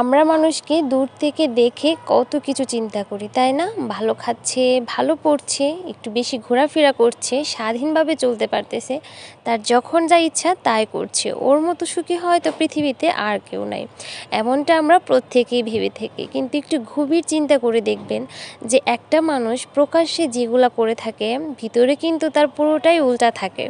আমরা মানুষকে দূর থেকে দেখে কত কিছু চিন্তা করি, তাই না? ভালো খাচ্ছে, ভালো পড়ছে, একটু বেশি ঘোরাফেরা করছে, স্বাধীনভাবে চলতে পারতেছে, তার যখন যা ইচ্ছা তাই করছে। ওর মতো সুখী হয়তো পৃথিবীতে আর কেউ নাই। এমনটা আমরা প্রত্যেকেই ভেবে থাকি। কিন্তু একটু গভীর চিন্তা করে দেখবেন যে একটা মানুষ প্রকাশ্যে যেগুলো করে থাকে, ভিতরে কিন্তু তার পুরোটাই উল্টা থাকে।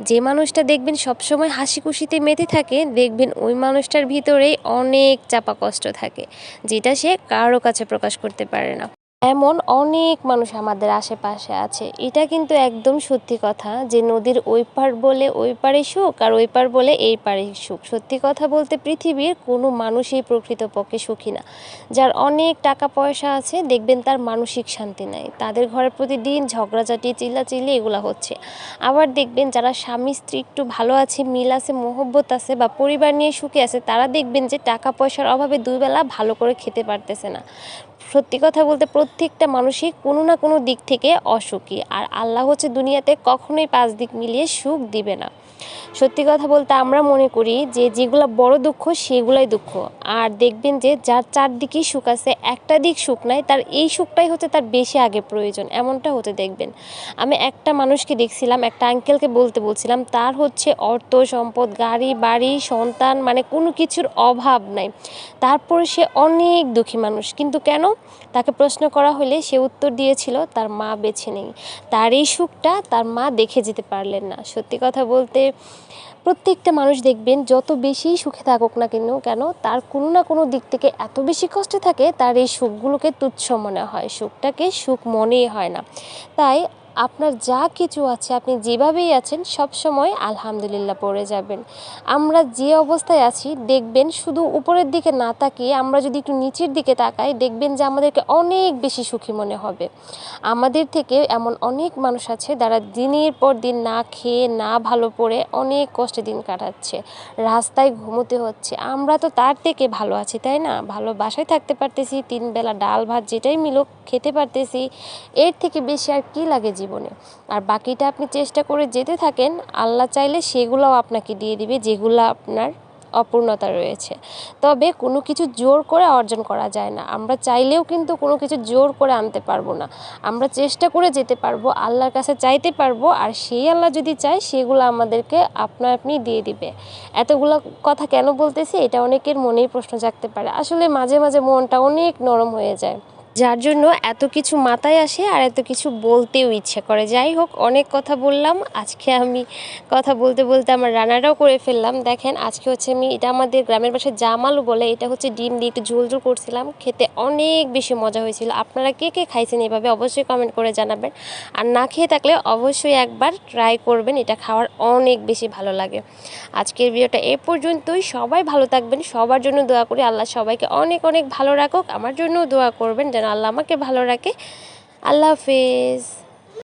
যে মানুষটা দেখবেন সবসময় হাসি খুশিতে মেতে থাকে, দেখবেন ওই মানুষটার ভিতরেই অনেক চাপা কষ্ট থাকে যেটা সে কারও কাছে প্রকাশ করতে পারে না। এমন অনেক মানুষ আমাদের আশেপাশে আছে। এটা কিন্তু একদম সত্যি কথা যে নদীর ওই পার বলে ওই পারে সুখ আর ওই পার বলে এই পারে সুখ। সত্যি কথা বলতে পৃথিবীর কোনো মানুষই প্রকৃতপক্ষে সুখী না। যার অনেক টাকা পয়সা আছে, দেখবেন তার মানসিক শান্তি নাই। তাদের ঘরে প্রতিদিন ঝগড়াঝাটি, চিল্লাচিল্লি এগুলো হচ্ছে। আবার দেখবেন যারা স্বামী, স্ত্রী একটু ভালো আছে, মিল আছে, মোহব্বত আছে বা পরিবার নিয়ে সুখে আছে, তারা দেখবেন যে টাকা পয়সার অভাবে দুইবেলা ভালো করে খেতে পারতেছে না। সত্যি কথা বলতে প্রত্যেকটা মানুষই কোনো না কোনো দিক থেকে অসুখী। আর আল্লাহ হচ্ছে দুনিয়াতে কখনোই পাঁচ দিক মিলিয়ে সুখ দিবে না। সত্যি কথা বলতে আমরা মনে করি যে যেগুলো বড় দুঃখ, সেগুলাই দুঃখ। আর দেখবেন যে যার চারদিকেই সুখ আছে, একটা দিক সুখ নাই, তার এই সুখটাই হচ্ছে তার বেশি আগে প্রয়োজন। এমনটা হতে দেখবেন। আমি একটা মানুষকে দেখছিলাম, একটা আঙ্কেলকে বলতে বলছিলাম, তার হচ্ছে অর্থ, সম্পদ, গাড়ি, বাড়ি, সন্তান মানে কোনো কিছুর অভাব নাই। তারপরে সে অনেক দুঃখী মানুষ। কিন্তু কেন? তাকে প্রশ্ন করা হলে সে উত্তর দিয়েছিল, তার মা বেছে নেই। তার এই সুখটা তার মা দেখে যেতে পারলেন না। সত্যি কথা বলতে, প্রত্যেকটা মানুষ দেখবেন, যত বেশি সুখে থাকুক না কেন কেন তার কোনো না কোনো দিক থেকে এত বেশি কষ্টে থাকে, তার এই সুখগুলোকে তুচ্ছ মনে হয়। সুখটাকে সুখ মনেই হয় না। তাই আপনার যা কিছু আছে, আপনি যেভাবেই আছেন, সব সময় আলহামদুলিল্লাহ পড়ে যাবেন। আমরা যে অবস্থায় আছি, দেখবেন শুধু উপরের দিকে না তাকিয়ে, আমরা যদি একটু নিচের দিকে তাকাই, দেখবেন যে আমাদেরকে অনেক বেশি সুখী মনে হবে। আমাদের থেকে এমন অনেক মানুষ আছে, যারা দিনের পর দিন না খেয়ে, না ভালো পড়ে, অনেক কষ্টে দিন কাটাচ্ছে, রাস্তায় ঘুমোতে হচ্ছে। আমরা তো তার থেকে ভালো আছি, তাই না? ভালো বাসায় থাকতে পারতেছি তিন বেলা ডাল ভাত যেটাই মিলুক, খেতে পারতেছি। এর থেকে বেশি আর কি লাগে জীবনে। আর বাকিটা আপনি চেষ্টা করে যেতে থাকেন, আল্লাহ চাইলে সেগুলোও আপনাকে দিয়ে দিবে যেগুলো আপনার অপূর্ণতা রয়েছে। তবে কোনো কিছু জোর করে অর্জন করা যায় না। আমরা চাইলেও কিন্তু কোনো কিছু জোর করে আনতে পারব না। আমরা চেষ্টা করে যেতে পারব, আল্লাহর কাছে চাইতে পারব, আর সেই আল্লাহ যদি চায়, সেগুলো আমাদেরকে আপনা আপনি দিয়ে দিবে। এতগুলো কথা কেন বলতেছি? এটা অনেকের মনেই প্রশ্ন জাগতে পারে। আসলে মাঝে মাঝে মনটা অনেক নরম হয়ে যায়। যার জন্য এত কিছু মাথায় আসে আর এত কিছু বলতেও ইচ্ছে করে। যাই হোক, অনেক কথা বললাম। আজকে আমি কথা বলতে বলতে আমার রান্নাটাও করে ফেললাম। দেখেন, আজকে হচ্ছে আমি, এটা আমাদের গ্রামের পাশে জামালু বলে, এটা হচ্ছে ডিম দিয়ে একটু ঝোল ঝোল করছিলাম। খেতে অনেক বেশি মজা হয়েছিল। আপনারা কে কে খাইছেন এভাবে অবশ্যই কমেন্ট করে জানাবেন। আর না খেয়ে থাকলে অবশ্যই একবার ট্রাই করবেন, এটা খাওয়ার অনেক বেশি ভালো লাগে। আজকের ভিডিওটা এ পর্যন্তই। সবাই ভালো থাকবেন। সবার জন্য দোয়া করি। আল্লাহ সবাইকে অনেক অনেক ভালো রাখুক। আমার জন্য দোয়া করবেন আল্লাহ আমাকে ভালো রাখে। আল্লাহ হাফেজ।